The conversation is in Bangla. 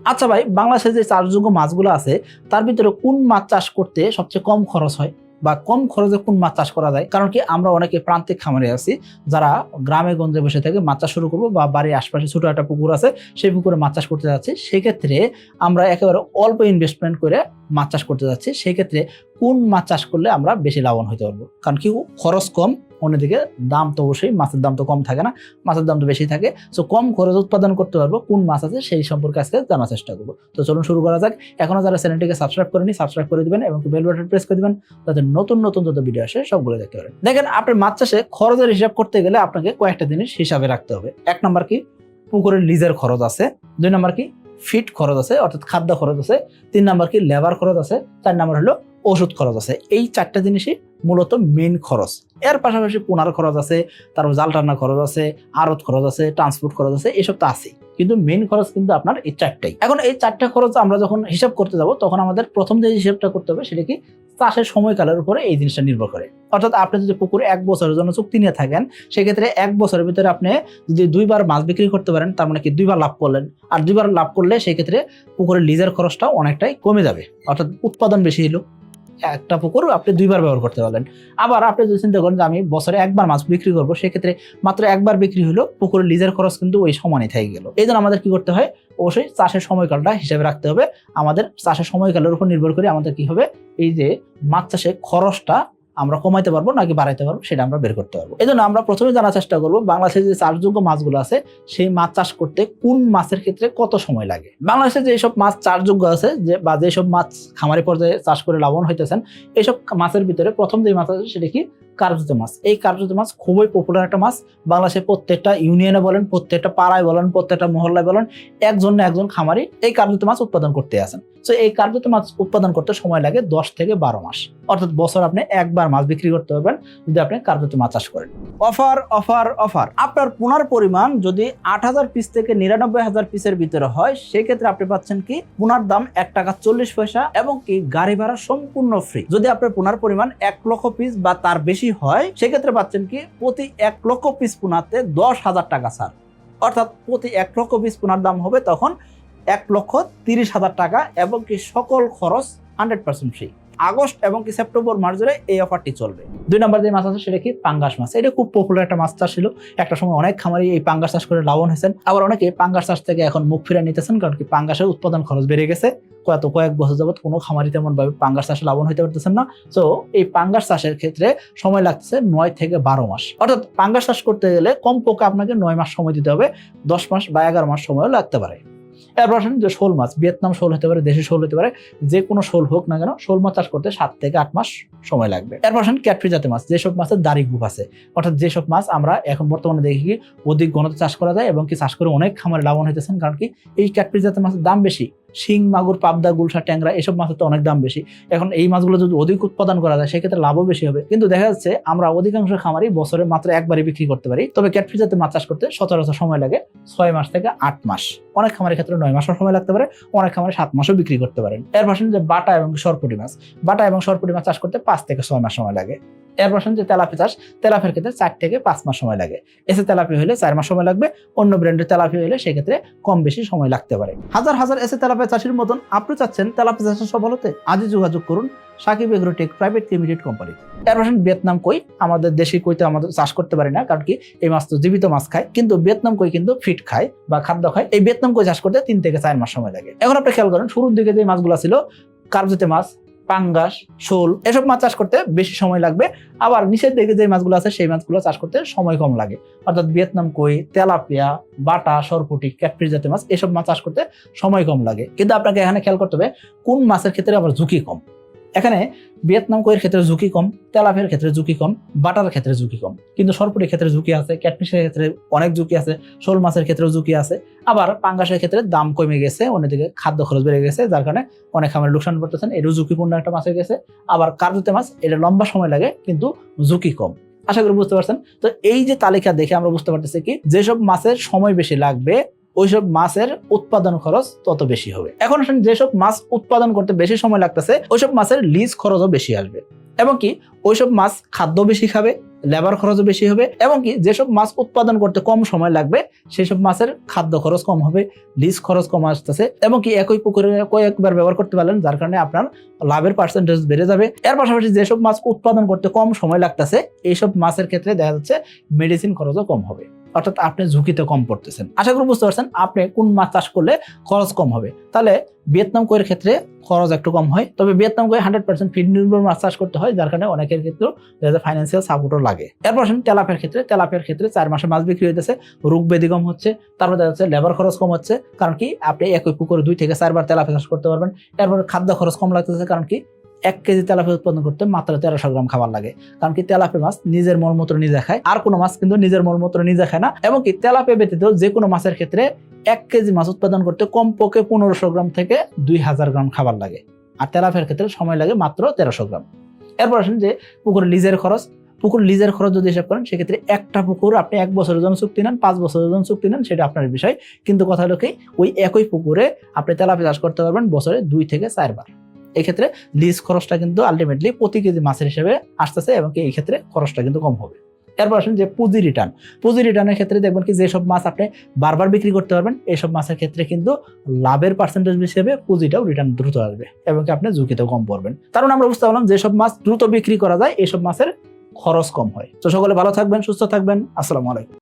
আচ্ছা ভাই, বাংলাদেশে যে চাষযোগ্য মাছগুলো আছে, তার ভিতরে কোন মাছ চাষ করতে সবচেয়ে কম খরচ হয়? বা কম খরচে কোন মাছ চাষ করা যায়? কারণ কি আমরা অনেকে প্রান্তিক খামারে আছি, যারা গ্রামে গঞ্জে বসে থেকে মাছ চাষ শুরু করব বা বাড়ির আশপাশে ছোট একটা পুকুর আছে, সেই পুকুরে মাছ চাষ করতে যাচ্ছি। সেক্ষেত্রে আমরা একেবারে অল্প ইনভেস্টমেন্ট করে মাছ চাষ করতে যাচ্ছি। সেক্ষেত্রে কোন মাছ চাষ করলে আমরা বেশি লাভবান হতে পারব? কারণ কি খরচ কম অন্যদিকে দাম তো অবশ্যই, মাছের দাম তো কম থাকে না, মাছের দাম তো বেশি থাকে। সো কম খরচ উৎপাদন করতে পারব, কোন মাছ আছে সেই সম্পর্কে আজকে জানার চেষ্টা করব। তো চলুন শুরু করা যাক। এখনও যারা চ্যানেলটিকে সাবস্ক্রাইব করেনি সাবস্ক্রাইব করে দিবেন এবং বেল বাটন প্রেস করে দিবেন, যাতে নতুন নতুন যত ভিডিও আসে সবগুলো দেখতে পারেন। দেখেন আপনি মাছ চাষে খরচের হিসাব করতে গেলে আপনাকে কয়েকটা জিনিস হিসাবে রাখতে হবে। এক নম্বর কি? পুকুরের লিজের খরচ আছে। দুই নম্বর কি? ফিট খরচ আছে, অর্থাৎ খাদ্য খরচ আছে, তিন নাম্বার কি লেবার খরচ আছে, চার নাম্বার হলো ওষুধ খরচ আছে। এই চারটা জিনিসই মূলত মেন খরচ। এর পাশাপাশি পুনার খরচ আছে, তারপর জাল টান্না খরচ আছে, আড়ত খরচ আছে ট্রান্সপোর্ট খরচ আছে, এসব তো আছে কিন্তু মেন খরচ কিন্তু আপনার এই চারটাই। এখন এই চারটা খরচ আমরা যখন হিসাব করতে যাব, তখন আমাদের প্রথম যে হিসাবটা করতে হবে, সেটা কি? চাষের সময়কালের উপরে এই জিনিসটা নির্ভর করে। অর্থাৎ আপনি যদি পুকুরে এক বছরের জন্য চুক্তি নিয়ে থাকেন, সেক্ষেত্রে এক বছরের ভিতরে আপনি যদি দুইবার মাছ বিক্রি করতে পারেন, তার মানে কি দুইবার লাভ করলেন। আর দুইবার লাভ করলে সেক্ষেত্রে পুকুরের লিজের খরচটাও অনেকটাই কমে যাবে। অর্থাৎ উৎপাদন বেশি হলো। একটা পুকুর আপনি দুইবার ব্যবহার করতে পারবেন। আবার আপনি যদি চিন্তা করেন যে আমি বছরে একবার মাছ বিক্রি করব, সেক্ষেত্রে মাত্র একবার বিক্রি হলো পুকুরের লিজের খরচ কিন্তু ওই সমানই থেকে গেল। এই জন্য আমাদের কি করতে হয়? অবশ্যই চাষের সময়কালটা হিসেবে রাখতে হবে। আমাদের চাষের সময়কালের উপর নির্ভর করে আমাদের কি হবে? এই যে মাছ চাষে খরচটা আমরা কমাইতে পারব নাকি বাড়াইতে পারব সেটা আমরা বের করতে পারব। এই জন্য আমরা প্রথমে জানার চেষ্টা করব বাংলাদেশের যে চাষযোগ্য মাছগুলো আছে, সেই মাছ চাষ করতে কোন মাছের ক্ষেত্রে কত সময় লাগে? বাংলাদেশে যেসব মাছ চাষযোগ্য আছে, যে বা যেসব মাছ খামারি পর্যায়ে চাষ করে লাভবান হইতেছেন এইসব মাছের ভিতরে প্রথম যে মাছ আছে সেটা কি? কার্যত মাছ এই কার্যত মাছ খুবই পপুলার একটা মাছ বাংলাদেশের প্রত্যেকটা ইউনিয়নে বলেন, প্রত্যেকটা পাড়ায় বলেন, প্রত্যেকটা মহল্লায় বলেন, একজন না একজন খামারি এই কার্যত মাছ উৎপাদন করতে আছেন তো এই কার্যত মাছ উৎপাদন করতে সময় লাগে দশ থেকে বারো মাস। অর্থাৎ বছর আপনি একবার মাছ বিক্রি করতে পারবেন যদি আপনি কার্যত মাছ চাষ করেন। অফার অফার অফার আপনার পোনার পরিমাণ যদি আট হাজার পিস থেকে নিরানব্বই হাজার পিসের ভিতরে হয়, সেক্ষেত্রে আপনি পাচ্ছেন কি পোনার দাম এক টাকা চল্লিশ পয়সা এবং কি গাড়ি ভাড়া সম্পূর্ণ ফ্রি যদি আপনার পোনার পরিমাণ এক লক্ষ পিস বা তার বেশি হয়, সেক্ষেত্রে পাচ্ছেন কি প্রতি এক লক্ষ পিস পোনাতে দশ হাজার টাকা ছাড় অর্থাৎ প্রতি এক লক্ষ পিস পোনার দাম হবে তখন এক লক্ষ তিরিশ হাজার টাকা এবং কি সকল খরচ হান্ড্রেড পার্সেন্ট ফ্রি আগস্ট এবং কি সেপ্টেম্বর মাস ধরে এই অফারটি চলবে। দুই নম্বর যে মাছ আছে সেটা কি? পাঙ্গাস মাছ। এটা খুব পপুলার একটা মাছ চাষ ছিল। একটা সময় অনেক খামারি এই পাঙ্গাস চাষ করে লাভবান হয়েছেন। আবার অনেকে পাঙ্গাস চাষ থেকে এখন মুখ ফিরে নিতেছেন কারণ কি পাঙ্গাসের উৎপাদন খরচ বেড়ে গেছে। কত কয়েক বছর যাবত কোনো খামারি তেমন ভাবে পাঙ্গাস চাষে লাভবান হতে পারতেছেন না। তো এই পাঙ্গাস চাষের ক্ষেত্রে সময় লাগতেছে নয় থেকে বারো মাস। অর্থাৎ পাঙ্গাস চাষ করতে গেলে কম কমপক্ষে আপনাকে নয় মাস সময় দিতে হবে। দশ মাস বা এগারো মাস সময়ও লাগতে পারে। এরপর আসেন যে শোল মাছ, ভিয়েতনাম শোল হতে পারে, দেশি শোল হতে পারে, যে কোনো শোল হোক না কেন, শোল মাছ চাষ করতে সাত থেকে আট মাস সময় লাগবে। এরপর আসেন ক্যাটফি জাতীয় মাছ, যেসব মাছের দাড়ি গুপ আছে। অর্থাৎ যেসব মাছ আমরা এখন বর্তমানে দেখি কি অধিক গণতে চাষ করা যায় এবং কি চাষ করে অনেক খামারে লাভবান হইতেছেন, কারণ কি এই ক্যাটফি জাতীয় মাছের দাম বেশি। শিং, মাগুর, পাবদা গুলশা ট্যাংরা এসব মাছের তো অনেক দাম বেশি। এখন এই মাছগুলো যদি অধিক উৎপাদন করা যায়, সেক্ষেত্রে লাভও বেশি হবে। কিন্তু দেখা যাচ্ছে আমরা অধিকাংশ খামারি বছরে মাত্র একবারই বিক্রি করতে পারি। তবে ক্যাটফি জাতীয় মাছ চাষ করতে সচরাচর সময় লাগে ছয় মাস থেকে আট মাস। অনেক খামারের ক্ষেত্রে নয় মাসও সময় লাগতে পারে, অনেক খামারে সাত মাসও বিক্রি করতে পারেন। এর পাশে যে বাটা এবং সরপুটি মাছ, বাটা এবং সরপুটি মাছ চাষ করতে পাঁচ থেকে ছয় মাস সময় লাগে। এর পাশে যে তেলাপি চাষ, তেলাপের ক্ষেত্রে চার থেকে পাঁচ মাস সময় লাগে। এসে তেলাপি হলে চার মাস সময় লাগবে, অন্য ব্র্যান্ডের তেলাপি হলে সেক্ষেত্রে কম বেশি সময় লাগতে পারে। হাজার হাজার এসে তেলাপিয়া চাষির মতন আপনি চাচ্ছেন তেলাপি চাষের সফল হতে আজই যোগাযোগ করুন Sakib Agrotech private limited company. এর পাশে ভিয়েতনাম কই? আমাদের দেশি কইতে আমাদের চাষ করতে পারি না, কারণ কি এই মাছ তো জীবিত মাছ খায়, কিন্তু ভিয়েতনাম কই কিন্তু ফিট খায় বা খাদ্য খায়। এই ভিয়েতনাম কই চাষ করতে তিন থেকে চার মাস সময় লাগে। এখন আপনি খেয়াল করেন, শুরুর দিকে যে মাছগুলো ছিল কার্যতে মাছ পাঙ্গাস, শোল, এসব মাছ চাষ করতে বেশি সময় লাগবে। আবার নিচের দিকে যে মাছগুলো আছে, সেই মাছগুলো চাষ করতে সময় কম লাগে। অর্থাৎ ভিয়েতনাম কই, তেলাপিয়া, বাটা, সরপুটি ক্যাটফিস জাতীয় মাছ, এসব মাছ চাষ করতে সময় কম লাগে। কিন্তু আপনাকে এখানে খেয়াল করতে হবে, কোন মাছের ক্ষেত্রে আবার ঝুঁকি কম। এখানে ভিয়েতনাম কইয়ের ক্ষেত্রে ঝুঁকি কম তেলাপিয়ার ক্ষেত্রে ঝুঁকি কম বাটার ক্ষেত্রে ঝুঁকি কম। কিন্তু সরপুটির ক্ষেত্রে ঝুঁকি আছে ক্যাটফিসের ক্ষেত্রে অনেক ঝুঁকি আছে, শোল মাছের ক্ষেত্রেও ঝুঁকি আছে, আবার পাঙ্গাসের ক্ষেত্রে দাম কমে গেছে, অন্যদিকে খাদ্য খরচ বেড়ে গেছে, যার কারণে অনেক খামারে লোকসান পড়তেছেন এটাও ঝুঁকিপূর্ণ একটা মাছ হয়ে গেছে। আবার কার্যতে মাছ, এটা লম্বা সময় লাগে, কিন্তু ঝুঁকি কম। আশা করি বুঝতে পারছেন? তো এই যে তালিকা দেখে আমরা বুঝতে পারতেছি কি, যেসব মাছের সময় বেশি লাগবে ওইসব মাছের উৎপাদন খরচ তত বেশি হবে। এখন যেসব মাছ উৎপাদন করতে বেশি সময় লাগতেছে, ওইসব মাছের লিজ খরচও বেশি আসবে। এবং কি, ওইসব মাছ খাদ্য বেশি খাবে লেবার খরচও বেশি হবে, এবং কি, যেসব মাছ উৎপাদন করতে কম সময় লাগবে সেই সব মাছের খাদ্য খরচ কম হবে, লিজ খরচ কম আসতেছে, এবং কি একই পুকুরে কয়েকবার ব্যবহার করতে পারলেন, যার কারণে আপনার লাভের পার্সেন্টেজ বেড়ে যাবে। এর পাশাপাশি যেসব মাছ উৎপাদন করতে কম সময় লাগতেছে, এইসব মাছের ক্ষেত্রে দেখা যাচ্ছে মেডিসিন খরচও কম হবে। অর্থাৎ আপনি ঝুঁকিতে কম পড়তেছেন। আশা করি বুঝতে পারছেন, আপনি কোন মাছ চাষ করলে খরচ কম হবে। তাহলে ভিয়েতনাম কয়ের ক্ষেত্রে খরচ একটু কম হয়, তবে ভিয়েতনাম কয়ে হান্ড্রেড পার্সেন্ট ফিড নির্ভর মাছ চাষ করতে হয়, যার কারণে অনেকের ক্ষেত্রেও ফাইন্যান্সিয়াল সাপোর্টও লাগে। এরপর আসেন তেলাপের ক্ষেত্রে তেলাপের ক্ষেত্রে চার মাসে মাছ বিক্রি হইতেছে, রোগ ব্যাধি কম হচ্ছে, তারপর দেখা যাচ্ছে লেবার খরচ কম হচ্ছে, কারণ কি আপনি একই পুকুরে দুই থেকে চারবার তেলাপি চাষ করতে পারবেন। এরপর খাদ্য খরচ কম লাগতেছে, কারণ কি এক কেজি তেলাপি উৎপাদন করতে মাত্র তেরোশো গ্রাম খাবার লাগে। কারণ কি তেলাপি মাছ নিজের মলমূত্র নিজে খায়, আর কোনো মাছ কিন্তু নিজের মলমূত্র নিজে খায় না। এবং কি তেলাপি ব্যতীত যে কোনো মাছের ক্ষেত্রে এক কেজি মাছ উৎপাদন করতে কমপক্ষে পনেরোশো গ্রাম থেকে দুই হাজার গ্রাম খাবার লাগে। আর তেলাপির ক্ষেত্রে সময় লাগে মাত্র তেরোশো গ্রাম। এরপর আসেন যে পুকুরের লিজের খরচ। পুকুর লিজের খরচ যদি হিসাব করেন, সেক্ষেত্রে একটা পুকুর আপনি এক বছরের জন্য চুক্তি নেন, পাঁচ বছরের জন্য চুক্তি নেন, সেটা আপনার বিষয়। কিন্তু কথা হলো কি, ওই একই পুকুরে আপনি তেলাপি চাষ করতে পারবেন বছরে দুই থেকে চারবার। এক্ষেত্রে লিজ খরচটা কিন্তু আলটিমেটলি প্রতি কেজি মাছের হিসেবে আসতেছে এবং এই ক্ষেত্রে খরচটা কিন্তু কম হবে। এরপর আসেন যে পুঁজি রিটার্ন পুঁজি রিটার্নের ক্ষেত্রে দেখবেন কি যেসব মাছ আপনি বারবার বিক্রি করতে পারবেন এইসব মাছের ক্ষেত্রে কিন্তু লাভের পার্সেন্টেজ হিসেবে পুঁজিটাও রিটার্ন দ্রুত আসবে এবং কি আপনি ঝুঁকিতেও কম পড়বেন। কারণ আমরা বুঝতে পারলাম যেসব মাছ দ্রুত বিক্রি করা যায় এইসব মাছের খরচ কম হয়। তো সকলে ভালো থাকবেন, সুস্থ থাকবেন। আসসালামু আলাইকুম।